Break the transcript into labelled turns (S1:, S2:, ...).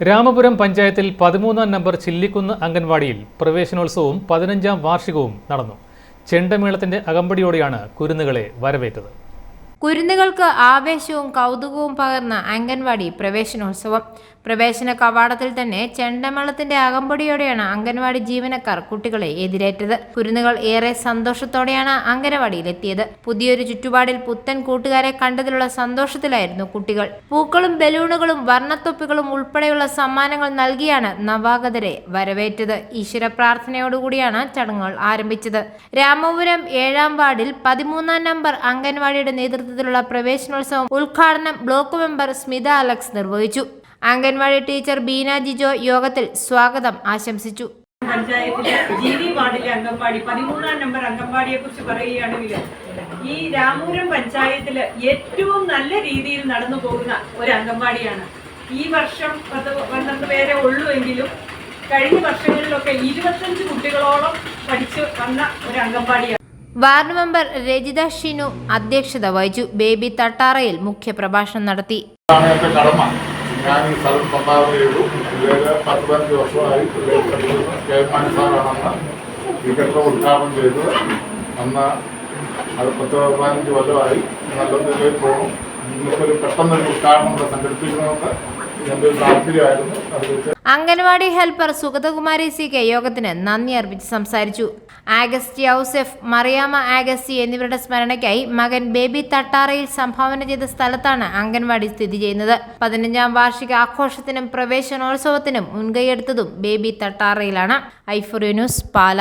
S1: രാമപുരം പഞ്ചായത്തിൽ പതിമൂന്നാം നമ്പർ ചില്ലിക്കുന്ന് അംഗൻവാടിയിൽ പ്രവേശനോത്സവവും പതിനഞ്ചാം വാർഷികവും നടന്നു. ചെണ്ടമേളത്തിന്റെ അകമ്പടിയോടെയാണ് കുരുന്നുകളെ വരവേറ്റത്.
S2: കുരുന്നുകൾക്ക് ആവേശവും കൗതുകവും പകർന്ന അംഗൻവാടി പ്രവേശനോത്സവം. പ്രവേശന കവാടത്തിൽ തന്നെ ചെണ്ടമേളത്തിന്റെ അകമ്പടിയോടെയാണ് അംഗൻവാടി ജീവനക്കാർ കുട്ടികളെ എതിരേറ്റത്. കുരുന്നുകൾ ഏറെ സന്തോഷത്തോടെയാണ് അംഗനവാടിയിലെത്തിയത്. പുതിയൊരു ചുറ്റുപാടിൽ പുത്തൻ കൂട്ടുകാരെ കണ്ടതിലുള്ള സന്തോഷത്തിലായിരുന്നു കുട്ടികൾ. പൂക്കളും ബലൂണുകളും വർണത്തൊപ്പികളും ഉൾപ്പെടെയുള്ള സമ്മാനങ്ങൾ നൽകിയാണ് നവാഗതരെ വരവേറ്റത്. ഈശ്വര പ്രാർത്ഥനയോടുകൂടിയാണ് ചടങ്ങുകൾ ആരംഭിച്ചത്. രാമപുരം ഏഴാം വാർഡിൽ പതിമൂന്നാം നമ്പർ അംഗൻവാടിയുടെ നേതൃത്വത്തിലുള്ള പ്രവേശനോത്സവം ഉദ്ഘാടനം ബ്ലോക്ക് മെമ്പർ സ്മിത അലക്സ് നിർവഹിച്ചു. അംഗൻവാടി ടീച്ചർ ബീന ജിജോ യോഗത്തിൽ സ്വാഗതം ആശംസിച്ചു.
S3: പഞ്ചായത്തിലെ അംഗൻവാടി പതിമൂന്നാം നമ്പർ അംഗൻവാടിയെ കുറിച്ച് പറയുകയാണെങ്കിൽ ഈ രാമൂരം പഞ്ചായത്തിൽ ഏറ്റവും നല്ല രീതിയിൽ നടന്നു പോകുന്ന ഒരു അംഗൻവാടിയാണ്. ഈ വർഷം പത്ത് പന്ത്രണ്ട് പേരെ ഉള്ളൂ എങ്കിലും കഴിഞ്ഞ വർഷങ്ങളിലൊക്കെ ഇരുപത്തഞ്ച് കുട്ടികളോളം പഠിച്ചു വന്ന ഒരു അംഗൻവാടിയാണ്.
S2: വാർഡ് മെമ്പർ രജിത ഷിനു അധ്യക്ഷത വഹിച്ചു. ബേബി തട്ടാറയിൽ മുഖ്യപ്രഭാഷണം നടത്തി.
S4: ഞാൻ ഈ സ്ഥലം സംഭാവന ചെയ്തു. പത്ത് പതിനഞ്ച് വർഷമായി കെ സാറാണെന്ന് ഈ ഉദ്ഘാടനം ചെയ്തു. അന്ന് അത് പത്ത് പതിനഞ്ച് കൊല്ലമായി. നല്ല നിലയിൽ പോകും. ഇന്നിപ്പൊരു പെട്ടെന്നൊരു ഉദ്ഘാടനം
S2: anganwadi helper Sugathakumari C K യോഗത്തിന് നന്ദി അർപ്പിച്ച് സംസാരിച്ചു. ആഗസ്റ്റി ഔസെഫ് മറിയാമ ആഗസ്റ്റി എന്നിവരുടെ സ്മരണയ്ക്കായി മകൻ ബേബി തട്ടാറയിൽ സംഭാവന ചെയ്ത സ്ഥലത്താണ് അംഗൻവാടി സ്ഥിതി ചെയ്യുന്നത്. പതിനഞ്ചാം വാർഷിക ആഘോഷത്തിനും പ്രവേശനോത്സവത്തിനും മുൻകൈയെടുത്തതും ബേബി തട്ടാറയിലാണ്. ഐഫുറി ന്യൂസ് പാല.